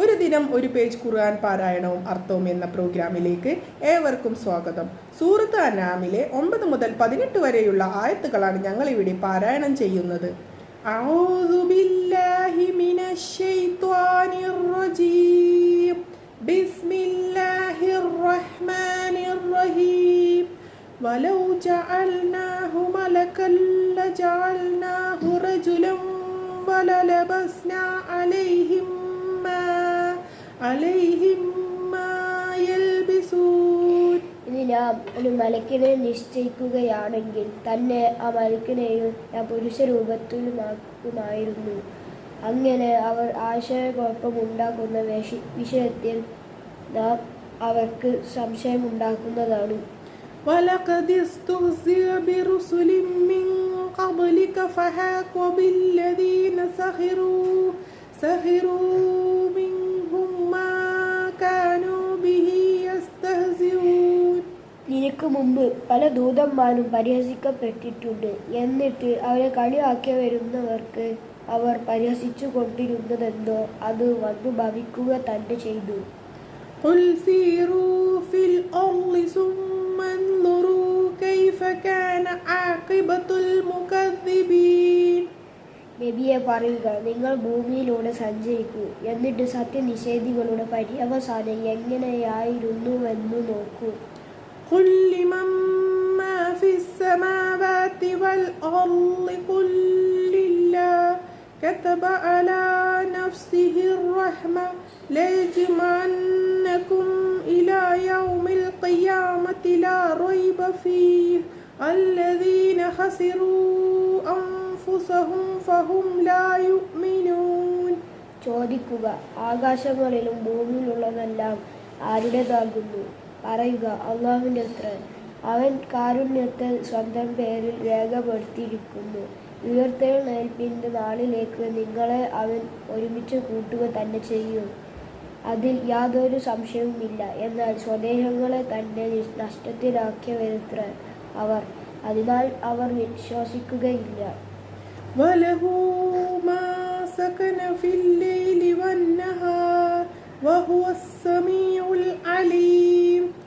ഒരു ദിനം ഒരു പേജ് ഖുർആൻ പാരായണവും അർത്ഥവും എന്ന പ്രോഗ്രാമിലേക്ക് ഏവർക്കും സ്വാഗതം സൂറത്ത് അനാമിലെ ഒമ്പത് മുതൽ പതിനെട്ട് വരെയുള്ള ആയത്തുകളാണ് ഞങ്ങൾ ഇവിടെ പാരായണം ചെയ്യുന്നത് أعوذ بالله من الشيطان الرجيم بسم الله الرحمن الرحيم ولو جعلناه ملكا لجعلناه رجلا وللبسنا عليهم ما عليهم ما يلبسون ഇനി നാം ഒരു മലക്കിനെ നിശ്ചയിക്കുകയാണെങ്കിൽ തന്നെ ആ മലക്കിനെയും ഞാൻ പുരുഷ രൂപത്തിലുമാക്കുമായിരുന്നു അങ്ങനെ അവർ ആശയക്കുഴപ്പമുണ്ടാക്കുന്ന വിഷ- വിഷയത്തിൽ നാം അവർക്ക് സംശയമുണ്ടാക്കുന്നതാണ് ولقد استهزئ برسل من قبلك فحاق بالذين سخروا سخروا അവർക്ക് മുമ്പ് പല ദൂതന്മാരും പരിഹസിക്കപ്പെട്ടിട്ടുണ്ട്. എന്നിട്ട് അവരെ കളിയാക്കി വരുന്നവർക്ക് അവർ പരിഹസിച്ചു കൊണ്ടിരുന്നതെന്തോ അത് വന്നു ഭവിക്കുക തന്നെ ചെയ്തു. നബിയെ പറയുക നിങ്ങൾ ഭൂമിയിലൂടെ സഞ്ചരിക്കൂ. എന്നിട്ട് സത്യനിഷേധികളുടെ പര്യവസാനം എങ്ങനെയായിരുന്നുവെന്ന് നോക്കൂ. قل لمن ما في السماوات والأرض قل لله كتب على نفسه الرحمة ليجمعنكم إلى يوم القيامة لا ريب فيه الذين خسروا أنفسهم فهم لا يؤمنون ചോദിക്കുക ആകാശങ്ങളിലും ഭൂമിയിലുള്ളതെല്ലാം ആരുടേതാകുന്നു പറയുക അള്ളാഹുവിൻ്റെ അത്ര അവൻ കാരുണ്യത്തെ സ്വന്തം പേരിൽ രേഖപ്പെടുത്തിയിരിക്കുന്നു ഉയർത്തെഴുന്നേൽപ്പിൻ്റെ നാളിലേക്ക് നിങ്ങളെ അവൻ ഒരുമിച്ച് കൂട്ടുക തന്നെ ചെയ്യും അതിൽ യാതൊരു സംശയവുമില്ല എന്നാൽ സ്വദേഹങ്ങളെ തന്നെ നിഷ്- നഷ്ടത്തിലാക്കിയവരത്ര അവർ അതിനാൽ അവർ വിശ്വസിക്കുകയില്ല وله ما سكن في الليل والنهار وهو السميع العليم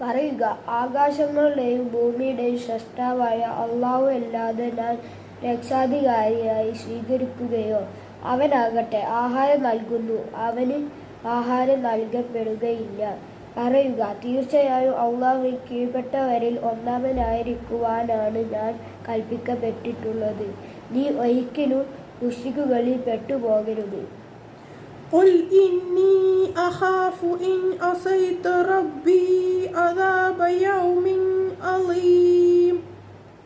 പറയുക ആകാശങ്ങളുടെയും ഭൂമിയുടെയും സൃഷ്ടാവായ അള്ളാഹു അല്ലാതെ ഞാൻ രക്ഷാധികാരിയായി സ്വീകരിക്കുകയോ അവനാകട്ടെ ആഹാരം നൽകുന്നു അവന് ആഹാരം നൽകപ്പെടുകയില്ല. പറയുക തീർച്ചയായും അള്ളാഹുവിൽ കീഴ്പ്പെട്ടവരിൽ ഒന്നാമനായിരിക്കുവാനാണ് ഞാൻ കൽപ്പിക്കപ്പെട്ടിട്ടുള്ളത്. നീ ഒരിക്കലും മുഷ്രിക്കുകളിൽ പെട്ടുപോകരുത്. قل إني أخاف إن عصيت ربي عذاب يوم عظيم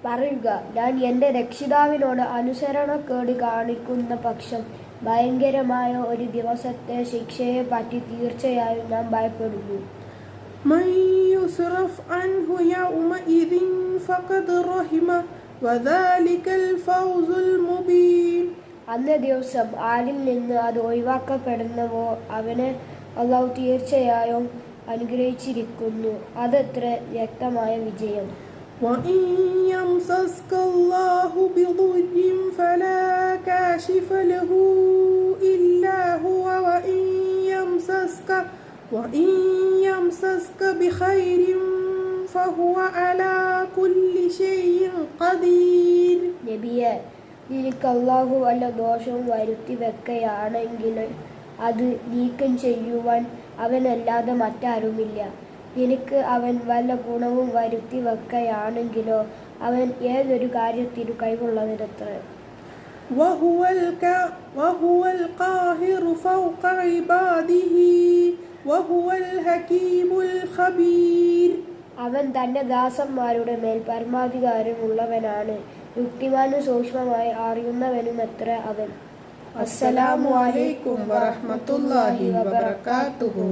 പറയുക ഞാൻ എൻ്റെ രക്ഷിതാവിനോട് അനുസരണക്കേട് കാണിക്കുന്ന പക്ഷം ഭയങ്കരമായ ഒരു ദിവസത്തെ ശിക്ഷയെ പറ്റി തീർച്ചയായും ഞാൻ ഭയപ്പെടുന്നു من يصرف عنه يومئذ فقد رحمه وذلك الفوز المبين അന്നേ ദിവസം ആരിൽ നിന്ന് അത് ഒഴിവാക്കപ്പെടുന്നവോ അവനെ അള്ളാഹു തീർച്ചയായും അനുഗ്രഹിച്ചിരിക്കുന്നു അതത്ര വ്യക്തമായ വിജയം وإن يمسسك الله بضر فلا كاشف له إلا هو وإن يمسسك وإن يمسسك بخير فهو على كل شيء قدير നബിയെ നിനക്ക് അള്ളാഹു വല്ല ദോഷവും വരുത്തി വെക്കുകയാണെങ്കിൽ അത് നീക്കം ചെയ്യുവാൻ അവനല്ലാതെ മറ്റാരുമില്ല നിനക്ക് അവൻ വല്ല ഗുണവും വരുത്തി വെക്കയാണെങ്കിലോ അവൻ ഏതൊരു കാര്യത്തിനു കഴിവുള്ളതിനത്ര وهو الك وهو القاهر فوق عباده وهو الحكيم الخبير അവൻ തന്റെ ദാസന്മാരുടെ മേൽ പരമാധികാരമുള്ളവനാണ് യുക്തിവാനും സൂക്ഷ്മമായി അറിയുന്നവനുമത്ര അവൻ. അസ്സലാമു അലൈക്കും വറഹ്മത്തുള്ളാഹി വബറകാതുഹു.